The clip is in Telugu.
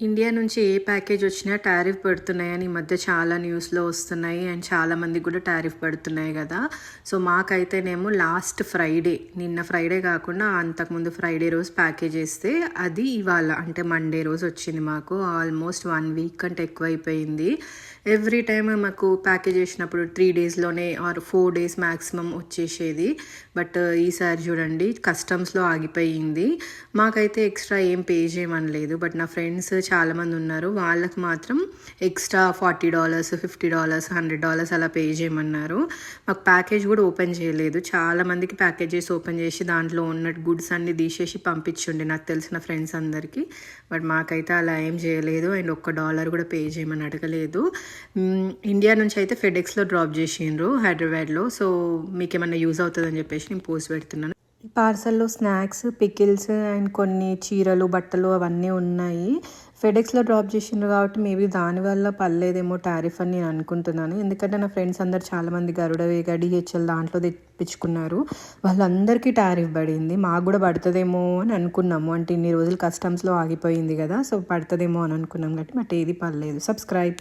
ఇండియా నుంచి ఏ ప్యాకేజ్ వచ్చినా టారిఫ్ పడుతున్నాయని ఈ మధ్య చాలా న్యూస్లో వస్తున్నాయి అండ్ చాలా మందికి కూడా టారిఫ్ పడుతున్నాయి కదా. సో మాకైతేనేమో లాస్ట్ ఫ్రైడే నిన్న ఫ్రైడే కాకుండా అంతకుముందు ఫ్రైడే రోజు ప్యాకేజ్ వేస్తే అది ఇవాళ అంటే మండే రోజు వచ్చింది మాకు. ఆల్మోస్ట్ వన్ వీక్ కంటే ఎక్కువ అయిపోయింది ఎవ్రీ టైమ్ మాకు ప్యాకేజ్ చేసినప్పుడు త్రీ డేస్లోనే ఆర్ ఫోర్ డేస్ మ్యాక్సిమం వచ్చేసేది. బట్ ఈసారి చూడండి కస్టమ్స్లో ఆగిపోయింది. మాకైతే ఎక్స్ట్రా ఏం పే చేయమనలేదు. బట్ నా ఫ్రెండ్స్ చాలామంది ఉన్నారు. వాళ్ళకి మాత్రం extra forty dollars fifty dollars hundred dollars అలా పే చేయమన్నారు. మాకు ప్యాకేజ్ కూడా ఓపెన్ చేయలేదు. చాలా మందికి ప్యాకేజెస్ ఓపెన్ చేసి దాంట్లో ఉన్న గుడ్స్ అన్ని తీసేసి పంపించుండే నాకు తెలిసిన ఫ్రెండ్స్ అందరికీ. బట్ మాకైతే అలా ఏం చేయలేదు. అండ్ ఒక్క డాలర్ కూడా పే చేయమని అడగలేదు. ఇండియా నుంచి అయితే ఫెడెక్స్లో డ్రాప్ చేసిండ్రు హైదరాబాద్లో. సో మీకు ఏమన్నా యూజ్ అవుతుందని చెప్పేసి నేను పోస్ట్ పెడుతున్నాను. పార్సల్లో స్నాక్స్ పికిల్స్ అండ్ కొన్ని చీరలు బట్టలు అవన్నీ ఉన్నాయి. ఫెడెక్స్లో డ్రాప్ చేసిండ్రు కాబట్టి మేబీ దానివల్ల పర్లేదేమో టారిఫ్ అని నేను అనుకుంటున్నాను. ఎందుకంటే నా ఫ్రెండ్స్ అందరు చాలామంది గరుడవేగా డిహెచ్ఎల్ దాంట్లో తెప్పించుకున్నారు. వాళ్ళందరికీ టారిఫ్ పడింది. మాకు కూడా పడుతుందేమో అని అనుకున్నాము. అంటే ఇన్ని రోజులు కస్టమ్స్లో ఆగిపోయింది కదా సో పడుతుందేమో అని అనుకున్నాం. కాబట్టి బట్ ఏది పర్లేదు. సబ్స్క్రైబ్.